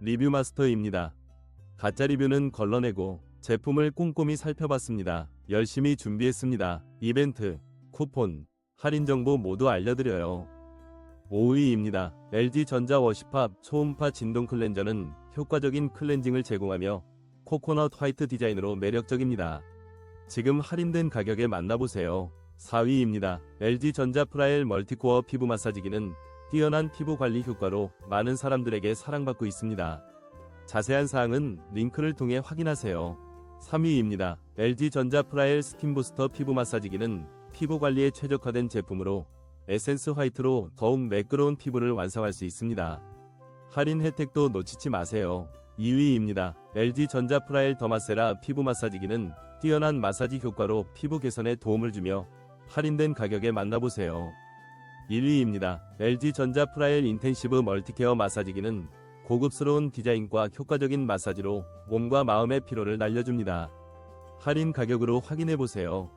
리뷰 마스터입니다. 가짜 리뷰는 걸러내고 제품을 꼼꼼히 살펴봤습니다. 열심히 준비했습니다. 이벤트, 쿠폰, 할인 정보 모두 알려드려요. 5위입니다. LG전자 워시팝 초음파 진동 클렌저는 효과적인 클렌징을 제공하며 코코넛 화이트 디자인으로 매력적입니다. 지금 할인된 가격에 만나보세요. 4위입니다. LG전자 프라엘 멀티코어 피부 마사지기는 뛰어난 피부 관리 효과로 많은 사람들에게 사랑받고 있습니다. 자세한 사항은 링크를 통해 확인하세요. 3위입니다. LG전자 프라엘 스킨 부스터 피부 마사지기는 피부 관리에 최적화된 제품으로 에센스 화이트로 더욱 매끄러운 피부를 완성할 수 있습니다. 할인 혜택도 놓치지 마세요. 2위입니다. LG전자 프라엘 더마세라 피부 마사지기는 뛰어난 마사지 효과로 피부 개선에 도움을 주며 할인된 가격에 만나보세요. 1위입니다. LG전자 프라엘 인텐시브 멀티케어 마사지기는 고급스러운 디자인과 효과적인 마사지로 몸과 마음의 피로를 날려줍니다. 할인 가격으로 확인해보세요.